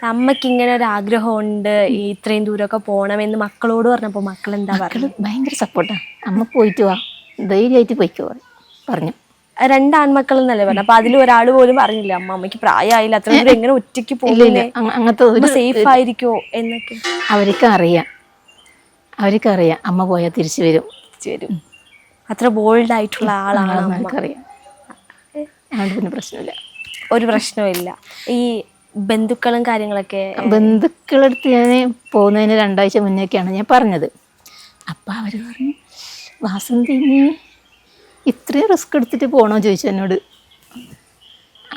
അമ്മയ്ക്ക് ഇങ്ങനെ ഒരു ആഗ്രഹമുണ്ട് ഈ ഇത്രയും ദൂരമൊക്കെ പോകണമെന്ന് മക്കളോട് പറഞ്ഞപ്പോൾ മക്കൾ എന്താ മക്കൾ ഭയങ്കര സപ്പോർട്ടാണ് അമ്മ പോയിട്ട് വാ. ധൈര്യമായിട്ട് പോയിക്കോ പറഞ്ഞു. രണ്ട് ആൺമക്കൾ എന്നല്ലേ പറഞ്ഞു? അപ്പൊ അതിൽ ഒരാൾ പോലും പറഞ്ഞില്ല അമ്മ അമ്മയ്ക്ക് പ്രായമായില്ല. അത്ര ദൂരം എങ്ങനെ ഒറ്റയ്ക്ക് പോകില്ലേ അങ്ങനത്തെ ഒരു സേഫ് ആയിരിക്കോ എന്നൊക്കെ. അവർക്ക് അറിയാം അവർക്ക് അറിയാം അമ്മ പോയാൽ തിരിച്ചു വരും. വരും. അത്ര ബോൾഡ് ആയിട്ടുള്ള ആളാണ് അമ്മ? അതുകൊണ്ട് പിന്നെ പ്രശ്നമില്ല. ഒരു പ്രശ്നമില്ല ഈ ബന്ധുക്കളും കാര്യങ്ങളൊക്കെ ബന്ധുക്കളടുത്ത് ഞാൻ പോകുന്നതിന് രണ്ടാഴ്ച മുന്നേക്കാണ് ഞാൻ പറഞ്ഞത്. അപ്പം അവർ പറഞ്ഞു വാസന്തി നീ ഇത്രയും റിസ്ക് എടുത്തിട്ട് പോകണോ ചോദിച്ചു എന്നോട്.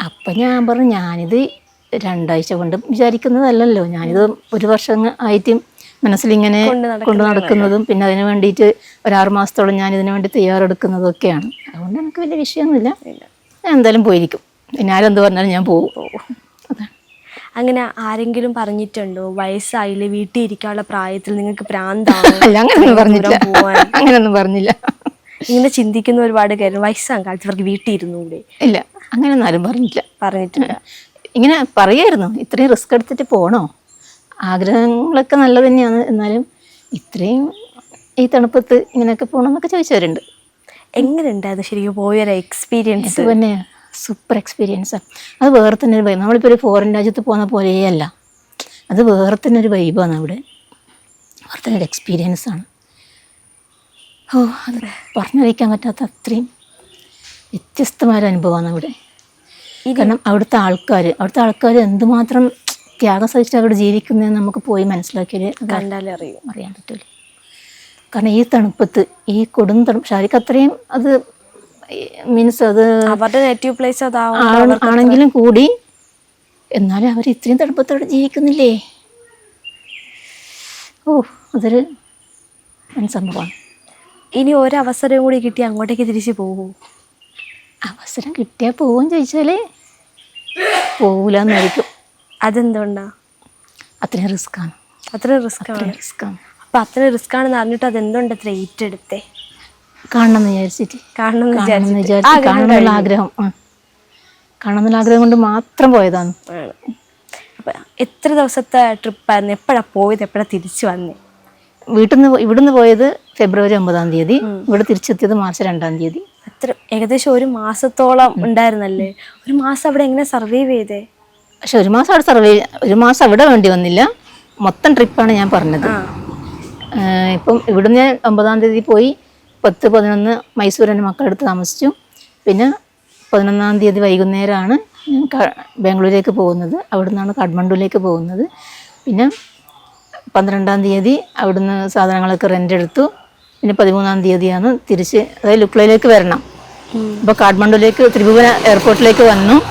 അപ്പം ഞാൻ പറഞ്ഞു ഞാനിത് രണ്ടാഴ്ച കൊണ്ട് വിചാരിക്കുന്നതല്ലല്ലോ. ഞാനിത് ഒരു വർഷം ആയിട്ടും മനസ്സിലിങ്ങനെ കൊണ്ടു നടക്കുന്നതും പിന്നെ അതിന് വേണ്ടിയിട്ട് ഒരാറ് മാസത്തോളം ഞാൻ ഇതിനു വേണ്ടി തയ്യാറെടുക്കുന്നതും ഒക്കെയാണ് അതുകൊണ്ട് എനിക്ക് വലിയ വിഷയമൊന്നുമില്ല. ഞാൻ എന്തായാലും പോയിരിക്കും. പിന്നെ ആരെന്ത് പറഞ്ഞാലും ഞാൻ പോകും അങ്ങനെ ആരെങ്കിലും പറഞ്ഞിട്ടുണ്ടോ? വയസ്സായില്ലേ വീട്ടിൽ ഇരിക്കാനുള്ള പ്രായത്തിൽ നിങ്ങൾക്ക് പ്രാന്താണ് അല്ല അങ്ങനെയൊന്നും പറഞ്ഞില്ല അങ്ങനെയൊന്നും പറഞ്ഞില്ല. ഇങ്ങനെ ചിന്തിക്കുന്ന ഒരുപാട് കാര്യം വയസ്സാണ് കാലത്ത് ഇവർക്ക് വീട്ടിൽ ഇരുന്നൂടെ. ഇല്ല അങ്ങനെയൊന്നും ആരും പറഞ്ഞില്ല പറഞ്ഞിട്ടില്ല. ഇങ്ങനെ പറയായിരുന്നു ഇത്രയും റിസ്ക് എടുത്തിട്ട് പോകണോ ആഗ്രഹങ്ങളൊക്കെ നല്ലത് തന്നെയാണ്. എന്നാലും ഇത്രയും ഈ തണുപ്പത്ത് ഇങ്ങനെയൊക്കെ പോകണമെന്നൊക്കെ ചോദിച്ചവരുണ്ട്. എങ്ങനെയുണ്ടായിരുന്നു ശരിക്കും പോയൊരു എക്സ്പീരിയൻസ് പിന്നെ സൂപ്പർ എക്സ്പീരിയൻസ്. അത് വേറെ തന്നെ ഒരു വൈബ് നമ്മളിപ്പോൾ ഒരു ഫോറിൻ രാജ്യത്ത് പോകുന്ന പോലെയല്ല. അത് വേറെ തന്നെ ഒരു വൈബാണ് അവിടെ. വേറെ തന്നെ ഒരു എക്സ്പീരിയൻസ് ആണ്. ഓ അത് പറഞ്ഞറിയിക്കാൻ പറ്റാത്ത അത്രയും വ്യത്യസ്തമായൊരു അനുഭവമാണ് അവിടെ. കാരണം അവിടുത്തെ ആൾക്കാർ അവിടുത്തെ ആൾക്കാർ എന്തുമാത്രം ത്യാഗം സഹിച്ചിട്ട് അവിടെ ജീവിക്കുന്നതെന്ന് നമുക്ക് പോയി മനസ്സിലാക്കിയൊരു കണ്ടാലേ അറിയും. അറിയാൻ പറ്റില്ല കാരണം ഈ തണുപ്പത്ത് ഈ കൊടും തണുപ്പ് ശാരിക്ക് അത്രയും അത് മീൻസ് അത് അവരുടെ നെറ്റീവ് പ്ലേസ് ആണെങ്കിലും കൂടി. എന്നാലും അവർ ഇത്രയും തണുപ്പത്തോടെ ജീവിക്കുന്നില്ലേ? ഓ അതൊരു സംഭവമാണ് ഇനി ഒരവസരം കൂടി കിട്ടി അങ്ങോട്ടേക്ക് തിരിച്ചു പോകൂ അവസരം കിട്ടിയാൽ പോവും ചോദിച്ചാൽ പോകൂലെന്നായിരിക്കും അതെന്തുകൊണ്ടാ? അത്രയും റിസ്ക്കാണ്. അത്ര റിസ്ക് ആണ് അത്രയും റിസ്ക്കാണ്. അപ്പൊ അത്ര റിസ്ക് ആണെന്ന് അറിഞ്ഞിട്ട് അതെന്തുകൊണ്ട് അത്ര ഏറ്റെടുത്തേ? കാണണം എന്ന് വിചാരിച്ചിട്ട്. കാണണം എന്ന് കാണണം എന്ന് വിചാരിച്ചിട്ട് വിചാരിച്ച് കാണണം ആഗ്രഹം. ആ. കാണണം ആഗ്രഹം കൊണ്ട് മാത്രം പോയതാണ്. ആണ്. അപ്പൊ എത്ര ദിവസത്തെ ട്രിപ്പായിരുന്നു? എപ്പോഴാ പോയത്? എപ്പോഴാ തിരിച്ചു വന്നേ? വീട്ടിൽ നിന്ന് ഇവിടുന്ന് പോയത് ഫെബ്രുവരി ഒമ്പതാം തീയതി. ഇവിടെ തിരിച്ചെത്തിയത് മാർച്ച് രണ്ടാം തീയതി. അത്ര ഏകദേശം ഒരു മാസത്തോളം ഉണ്ടായിരുന്നല്ലേ? ഒരു മാസം അവിടെ എങ്ങനെ സർവൈവ് ചെയ്തേ? പക്ഷെ ഒരു മാസം അവിടെ സർവേ ഒരു മാസം അവിടെ വേണ്ടി വന്നില്ല. മൊത്തം ട്രിപ്പാണ് ഞാൻ പറഞ്ഞത്. ഏഹ് ഇപ്പം ഇവിടുന്ന് ഒമ്പതാം തീയതി പോയി. പത്ത് പതിനൊന്ന് മൈസൂർ എന്റെ മക്കളെടുത്ത് താമസിച്ചു. പിന്നെ പതിനൊന്നാം തീയതി വൈകുന്നേരമാണ് ഞാൻ ക- ബാംഗ്ലൂരേക്ക് പോകുന്നത്. അവിടുന്നാണ് കാഠ്മണ്ഡുവിലേക്ക് പോകുന്നത്. പിന്നെ പന്ത്രണ്ടാം തീയതി അവിടുന്ന് സാധനങ്ങളൊക്കെ റെന്റ് എടുത്തു. പിന്നെ പതിമൂന്നാം തീയതിയാണ് തിരിച്ച് അതായത് ലുക്ലയിലേക്ക് വരണം. അപ്പോൾ കാഠ്മണ്ഡുവിലേക്ക് ത്രിഭുവന എയർപോർട്ടിലേക്ക് വന്നു.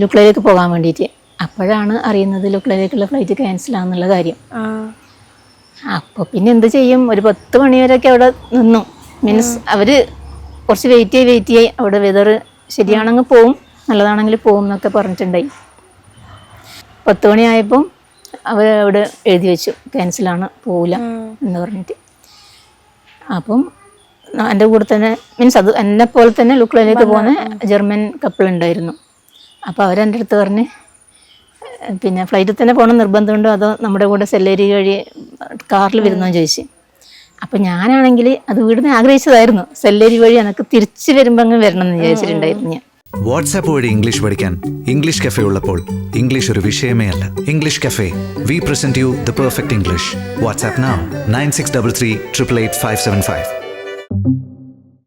ലുക്ലയിലേക്ക് പോകാൻ വേണ്ടിയിട്ട്. അപ്പോഴാണ് അറിയുന്നത് ലുക്ലയിലേക്കുള്ള ഫ്ലൈറ്റ് ക്യാൻസലാന്നുള്ള കാര്യം. ആ. അപ്പോൾ പിന്നെ എന്ത് ചെയ്യും? ഒരു പത്ത് മണിവരെയൊക്കെ അവിടെ നിന്നു. മീൻസ് അവർ കുറച്ച് വെയിറ്റ് ചെയ്ത് വെയിറ്റ് ചെയ്ത് അവിടെ വെതർ ശരിയാണെങ്കിൽ പോവും നല്ലതാണെങ്കിൽ പോവും എന്നൊക്കെ പറഞ്ഞിട്ടുണ്ടായി. പത്ത് മണിയായപ്പം അവർ അവിടെ എഴുതി വെച്ചു. ക്യാൻസലാണ് പോവില്ല എന്ന് പറഞ്ഞിട്ട്. അപ്പം എന്റെ കൂടെ തന്നെ മീൻസ് അത് എന്നെ പോലെ തന്നെ ലുക്ലയിലേക്ക് പോകുന്ന ജർമ്മൻ കപ്പിൾ ഉണ്ടായിരുന്നു. അപ്പോൾ അവരെന്റെ അടുത്ത് പറഞ്ഞ് "ഏഹ് പിന്നെ ഫ്ലൈറ്റിൽ തന്നെ പോകണം നിർബന്ധമുണ്ടോ? അതോ നമ്മുടെ കൂടെ സെല്ലേരി വഴി കാറിൽ വരുന്നോ ചോദിച്ചു. അപ്പം ഞാനാണെങ്കിൽ അത് വീടിന് ആഗ്രഹിച്ചതായിരുന്നു. സെല്ലേരി വഴി എനിക്ക് തിരിച്ചു വരുമ്പോൾ അങ്ങ് വരണം എന്ന് വിചാരിച്ചിട്ടുണ്ടായിരുന്നു ഞാൻ. വാട്സാപ്പ് വഴി ഇംഗ്ലീഷ് പഠിക്കാൻ ഇംഗ്ലീഷ് കഫേ ഉള്ളപ്പോൾ ഇംഗ്ലീഷ് ഒരു വിഷയമേ അല്ല. English cafe we present you the perfect English WhatsApp nine six double three triple eight five seven five